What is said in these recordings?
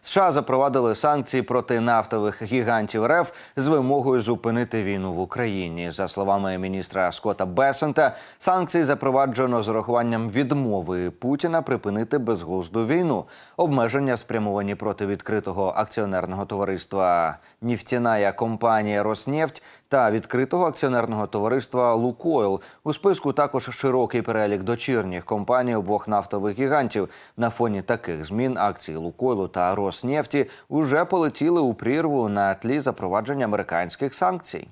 США запровадили санкції проти нафтових гігантів РФ з вимогою зупинити війну в Україні. За словами міністра Скотта Бесента, санкції запроваджено з урахуванням відмови Путіна припинити безглузду війну. Обмеження спрямовані проти відкритого акціонерного товариства «Нефтяная компанія Роснефть та відкритого акціонерного товариства Лукойл. У списку також широкий перелік дочірніх компаній обох нафтових гігантів. На фоні таких змін акції Лукойлу та Роснефті уже полетіли у прірву на тлі запровадження американських санкцій.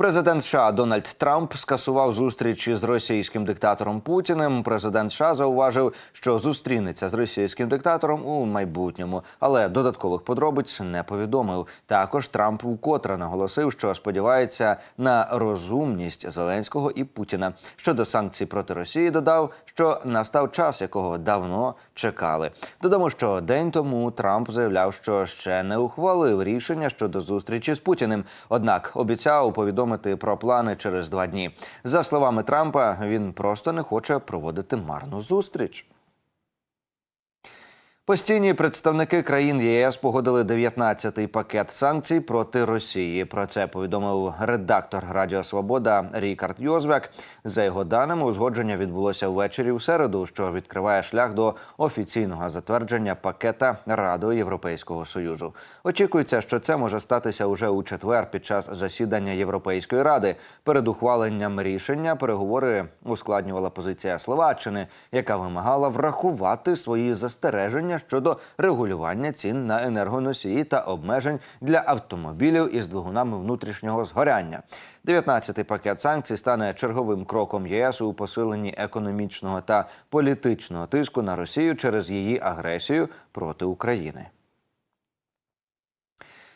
Президент США Дональд Трамп скасував зустріч з російським диктатором Путіним. Президент США зауважив, що зустрінеться з російським диктатором у майбутньому, але додаткових подробиць не повідомив. Також Трамп вкотре наголосив, що сподівається на розумність Зеленського і Путіна. Щодо санкцій проти Росії, додав, що настав час, якого давно чекали. Додамо, що день тому Трамп заявляв, що ще не ухвалив рішення щодо зустрічі з Путіним. Однак обіцяв повідомити про плани через два дні. За словами Трампа, він просто не хоче проводити марну зустріч. Постійні представники країн ЄС погодили 19-й пакет санкцій проти Росії. Про це повідомив редактор Радіо Свобода Рікард Йозвек. За його даними, узгодження відбулося ввечері у середу, що відкриває шлях до офіційного затвердження пакета Радою Європейського союзу. Очікується, що це може статися уже у четвер під час засідання Європейської ради. Перед ухваленням рішення переговори ускладнювала позиція Словаччини, яка вимагала врахувати свої застереження щодо регулювання цін на енергоносії та обмежень для автомобілів із двигунами внутрішнього згоряння. 19-й пакет санкцій стане черговим кроком ЄС у посиленні економічного та політичного тиску на Росію через її агресію проти України.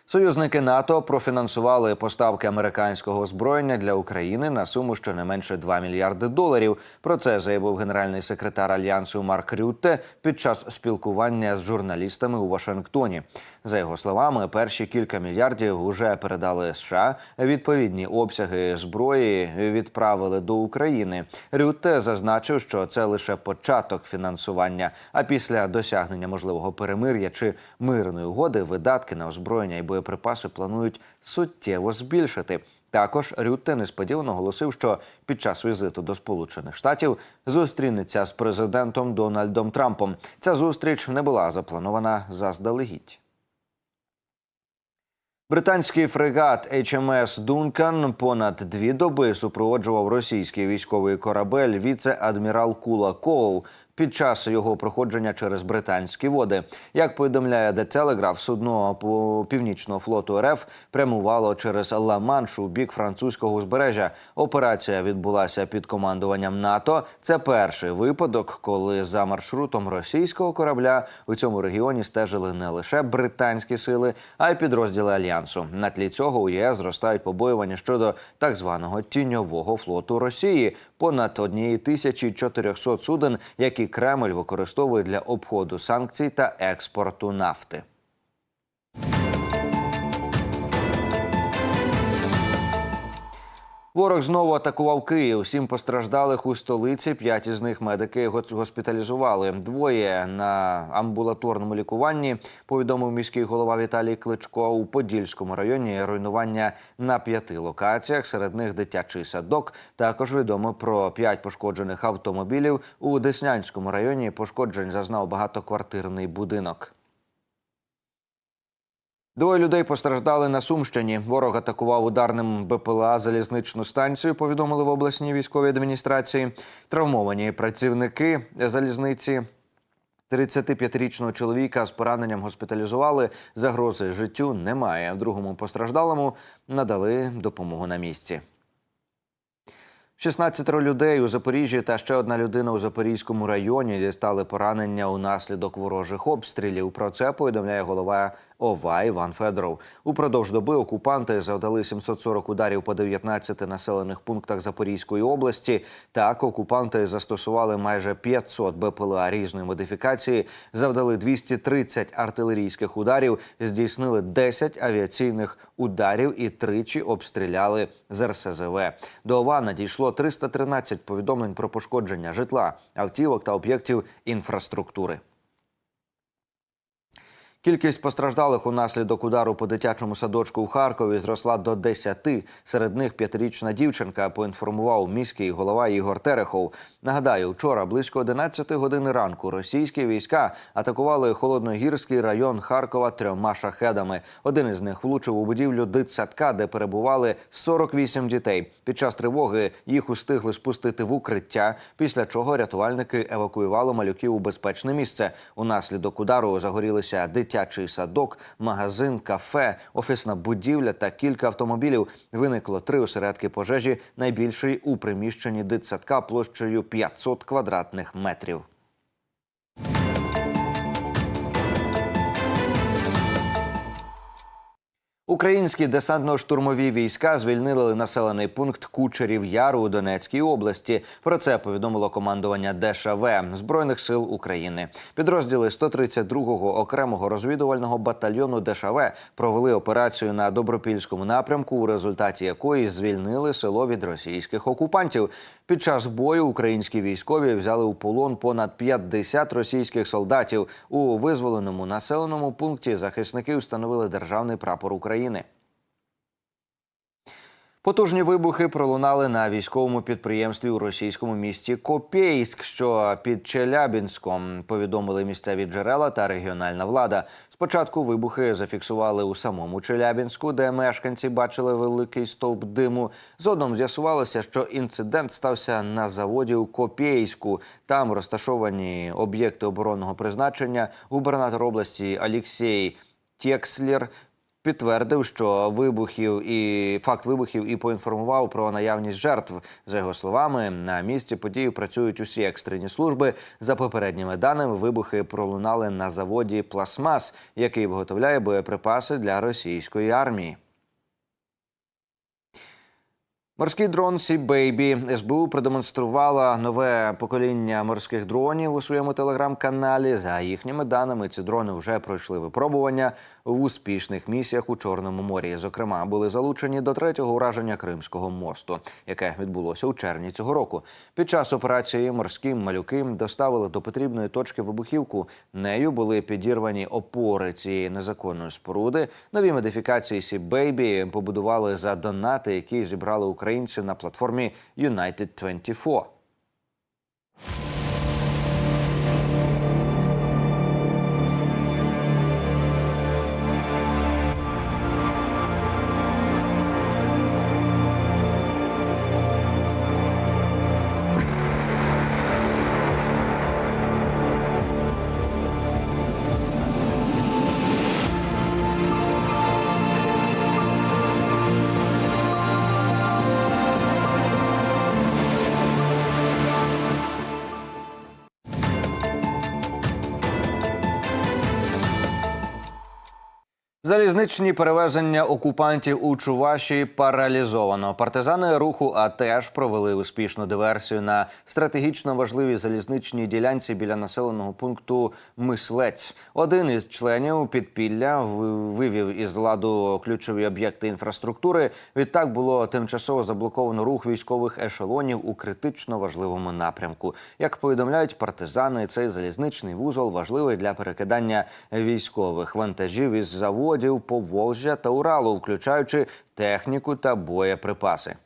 Союзники НАТО профінансували поставки американського озброєння для України на суму щонайменше 2 мільярди доларів. Про це заявив генеральний секретар альянсу Марк Рютте під час спілкування з журналістами у Вашингтоні. За його словами, перші кілька мільярдів уже передали США. Відповідні обсяги зброї відправили до України. Рютте зазначив, що це лише початок фінансування. А після досягнення можливого перемир'я чи мирної угоди видатки на озброєння і боєприпаси планують суттєво збільшити. Також Рютте несподівано оголосив, що під час візиту до Сполучених Штатів зустрінеться з президентом Дональдом Трампом. Ця зустріч не була запланована заздалегідь. Британський фрегат HMS Дункан понад дві доби супроводжував російський військовий корабель віце-адмірал Кула Коул під час його проходження через британські води. Як повідомляє The Telegraph, судно північного флоту РФ прямувало через Ла-Манш у бік французького узбережжя. Операція відбулася під командуванням НАТО. Це перший випадок, коли за маршрутом російського корабля у цьому регіоні стежили не лише британські сили, а й підрозділи альянсу. На тлі цього у ЄС зростають побоювання щодо так званого тіньового флоту Росії. Понад однієї тисячі 400 суден, які Кремль використовує для обходу санкцій та експорту нафти. Ворог знову атакував Київ. Сім постраждалих у столиці. П'ять із них медики госпіталізували. Двоє на амбулаторному лікуванні. Повідомив міський голова Віталій Кличко. У Подільському районі руйнування на п'яти локаціях. Серед них дитячий садок. Також відомо про п'ять пошкоджених автомобілів. У Деснянському районі пошкоджень зазнав багатоквартирний будинок. Двоє людей постраждали на Сумщині. Ворог атакував ударним БПЛА залізничну станцію. Повідомили в обласній військовій адміністрації. Травмовані працівники залізниці. 35-річного чоловіка з пораненням госпіталізували. Загрози життю немає. Другому постраждалому надали допомогу на місці. 16 людей у Запоріжжі та ще одна людина у Запорізькому районі дістали поранення унаслідок ворожих обстрілів. Про це повідомляє голова ОВА Іван Федоров. Упродовж доби окупанти завдали 740 ударів по 19 населених пунктах Запорізької області. Так окупанти застосували майже 500 БПЛА різної модифікації, завдали 230 артилерійських ударів, здійснили 10 авіаційних ударів і тричі обстріляли з РСЗВ. До ОВА надійшло 313 повідомлень про пошкодження житла, автівок та об'єктів інфраструктури. Кількість постраждалих унаслідок удару по дитячому садочку у Харкові зросла до 10. Серед них п'ятирічна дівчинка. Поінформував міський голова Ігор Терехов. Нагадаю, вчора близько 11 години ранку російські війська атакували холодногірський район Харкова трьома шахедами. Один із них влучив у будівлю дитсадка, де перебували 48 дітей. Під час тривоги їх устигли спустити в укриття. Після чого рятувальники евакуювали малюків у безпечне місце. Унаслідок удару загорілися дитячий садок, магазин, кафе, офісна будівля та кілька автомобілів. Виникло три осередки пожежі, найбільший у приміщенні дитсадка площею 500 квадратних метрів. Українські десантно-штурмові війська звільнили населений пункт Кучерів Яру у Донецькій області. Про це повідомило командування ДШВ Збройних сил України. Підрозділи 132-го окремого розвідувального батальйону ДШВ провели операцію на добропільському напрямку, у результаті якої звільнили село від російських окупантів. Під час бою українські військові взяли у полон понад 50 російських солдатів. У визволеному населеному пункті захисники встановили державний прапор України. Потужні вибухи пролунали на військовому підприємстві у російському місті Копейськ, що під Челябінськом. Повідомили місцеві джерела та регіональна влада. Спочатку вибухи зафіксували у самому Челябінську, де мешканці бачили великий стовп диму. Згодом з'ясувалося, що інцидент стався на заводі у Копєйську. Там розташовані об'єкти оборонного призначення. Губернатор області Алексій Текслер підтвердив, що вибухів і факт вибухів і поінформував про наявність жертв. За його словами, на місці події працюють усі екстрені служби. За попередніми даними, вибухи пролунали на заводі Пластмас, який виготовляє боєприпаси для російської армії. Морський дрон Sea Baby СБУ продемонструвала нове покоління морських дронів у своєму телеграм-каналі. За їхніми даними, ці дрони вже пройшли випробування в успішних місіях у Чорному морі. Зокрема, були залучені до третього ураження Кримського мосту, яке відбулося у червні цього року. Під час операції морські малюки доставили до потрібної точки вибухівку. Нею були підірвані опори цієї незаконної споруди. Нові модифікації Sea Baby побудували за донати, які зібрали українців на платформі United24. Залізничні перевезення окупантів у Чувашії паралізовано. Партизани руху АТЕШ провели успішну диверсію на стратегічно важливій залізничній ділянці біля населеного пункту Мислець. Один із членів підпілля вивів із ладу ключові об'єкти інфраструктури. Відтак було тимчасово заблоковано рух військових ешелонів у критично важливому напрямку. Як повідомляють партизани, цей залізничний вузол важливий для перекидання військових вантажів із заводів заводів Поволжя та Уралу, включаючи техніку та боєприпаси.